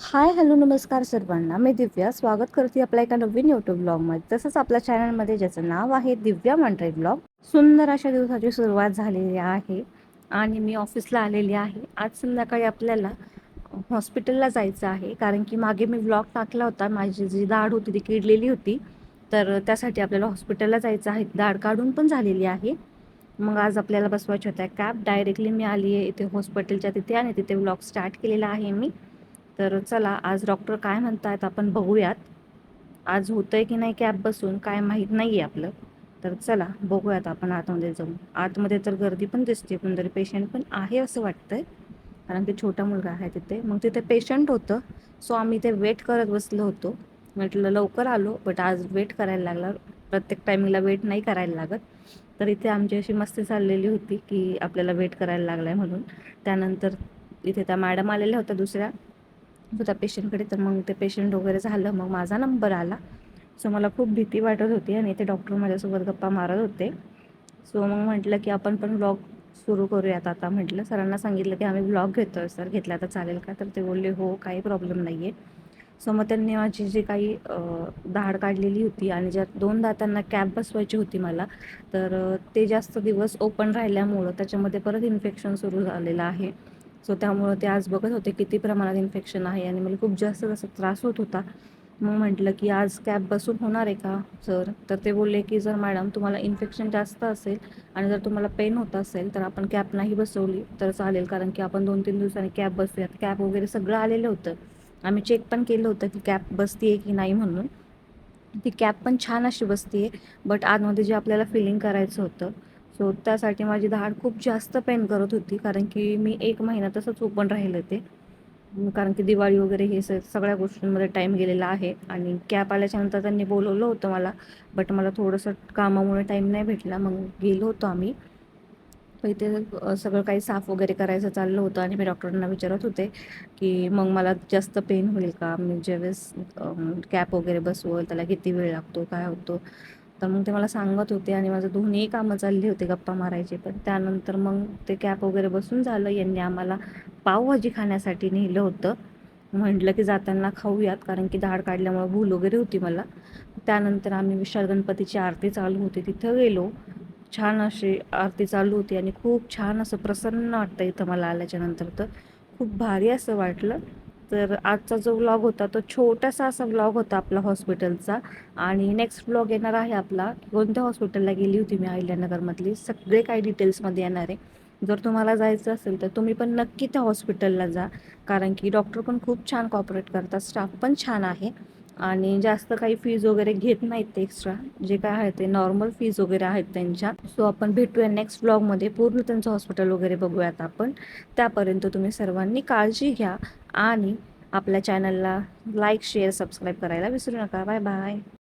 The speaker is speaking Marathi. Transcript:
हाय हॅलो नमस्कार सर्वांना. मी दिव्या. स्वागत करते आपल्या एका नवीन यूट्यूब ब्लॉगमध्ये तसंच आपल्या चॅनलमध्ये ज्याचं नाव आहे दिव्या मांढरे ब्लॉग सुंदर अशा दिवसाची सुरुवात झालेली आहे आणि मी ऑफिसला आलेली आहे. आज संध्याकाळी आपल्याला हॉस्पिटलला जायचं आहे. कारण की मागे मी ब्लॉग टाकला होता. माझी जी दाढ होती ती किडलेली होती. तर त्यासाठी आपल्याला हॉस्पिटलला जायचं आहे. दाढ काढून पण झालेली आहे. मग आज आपल्याला बसवायच्या होत्या कॅब डायरेक्टली मी आली आहे. इथे हॉस्पिटलच्या तिथे आणि तिथे ब्लॉग स्टार्ट केलेला आहे मी. तर चला आज डॉक्टर काय म्हणतायत आपण बघूयात. आज होतंय की नाही कॅब बसून काय माहीत नाही आहे आपलं. तर चला बघूयात आपण आतमध्ये जाऊन. आतमध्ये तर गर्दी पण दिसते पण तरी पेशंट पण आहे असं वाटतंय. कारण की छोटा मुलगा आहे तिथे. मग तिथे पेशंट होतं. सो आम्ही ते वेट करत बसलो होतो. म्हटलं लवकर आलो बट आज वेट करायला लागला. प्रत्येक टायमिंगला वेट नाही करायला लागत. तर इथे आमची अशी मस्ती चाललेली होती की आपल्याला वेट करायला लागला आहे म्हणून. त्यानंतर इथे त्या मॅडम आलेल्या होत्या दुसऱ्या. होता पेशंटकडे तर मग ते पेशंट वगैरे झालं मग माझा नंबर आला. सो मला खूप भीती वाटत होती आणि ते डॉक्टर माझ्यासोबत गप्पा मारत होते. सो मग म्हटलं की आपण पण ब्लॉग सुरू करूयात आता म्हटलं. सरांना सांगितलं की आम्ही ब्लॉग घेतो आहे सर घेतला तर चालेल का? तर ते बोलले हो काही प्रॉब्लेम नाही आहे सो मग त्यांनी माझी जी काही दाढ काढलेली होती आणि ज्या दोन दातांना कॅप बसवायची होती मला तर ते जास्त दिवस ओपन राहिल्यामुळं त्याच्यामध्ये परत इन्फेक्शन सुरू झालेलं आहे. सो त्यामुळं ते आज बघत होते किती प्रमाणात इन्फेक्शन आहे आणि मला खूप जास्त तसा त्रास होत होता. मग म्हटलं की आज कॅब बसून होणार आहे का सर तर ते बोलले की जर मॅडम तुम्हाला इन्फेक्शन जास्त असेल आणि जर तुम्हाला पेन होत असेल तर आपण कॅब नाही बसवली तर चालेल. कारण की आपण दोन तीन दिवसांनी कॅब बसूयात. कॅब वगैरे सगळं आलेलं होतं. आम्ही चेक पण केलं होतं की कॅब बसते की नाही म्हणून. ती कॅब पण छान अशी बसते बट आतमध्ये जे आपल्याला फिलिंग करायचं होतं सो त्यासाठी माझी धाड खूप जास्त पेन करत होती कारण की मी एक महिना तसंच ओपन राहिलं ते. कारण की दिवाळी वगैरे हे स सगळ्या गोष्टींमध्ये टाईम गेलेला आहे आणि कॅप आल्याच्यानंतर त्यांनी बोलवलं होतं मला बट मला थोडंसं कामामुळे टाईम नाही भेटला. मग गेलो होतो आम्ही. तर इथे सगळं काही साफ वगैरे करायचं चाललं होतं आणि मी डॉक्टरांना विचारत होते की मग मला जास्त पेन होईल का? मी ज्यावेळेस कॅप वगैरे बसवल त्याला किती वेळ लागतो? काय होतो? तर मग ते मला सांगत होते आणि माझं दोन्ही कामं चालली होते गप्पा मारायचे. पण त्यानंतर मग ते कॅप वगैरे बसून झालं. यांनी आम्हाला पावभाजी खाण्यासाठी नेलं होतं. म्हटलं की जाताना खाऊयात कारण की धाड काढल्यामुळं भूल वगैरे होती मला. त्यानंतर आम्ही विशाल गणपतीची आरती चालू होती. तिथं गेलो. छान अशी आरती चालू होती आणि खूप छान असं प्रसन्न वाटतं इथं मला आल्याच्यानंतर तर खूप भारी असं वाटलं. तर आजचा जो व्लॉग होता तो छोटासा असा व्लॉग होता आपला हॉस्पिटलचा आणि नेक्स्ट व्लॉग येणार आहे आपला. कोणत्या हॉस्पिटलला गेली होती मी अहिल्यानगरमधली? सगळे काही डिटेल्समध्ये येणार आहे. जर तुम्हाला जायचं असेल तर तुम्ही पण नक्की त्या हॉस्पिटलला जा. कारण की डॉक्टर पण खूप छान कॉपरेट करतात. स्टाफ पण छान आहे. आणि जास्त काही फीज वगैरे घेत नाहीत ते एक्स्ट्रा जे काय आहे ते नॉर्मल फीज वगैरे आहेत त्यांच्या. सो आपण भेटूया नेक्स्ट ब्लॉगमध्ये पूर्ण त्यांचं हॉस्पिटल वगैरे बघूयात आपण. त्यापर्यंत तुम्ही सर्वांनी काळजी घ्या आणि आपल्या चॅनलला लाईक शेअर सबस्क्राईब करायला विसरू नका. Bye bye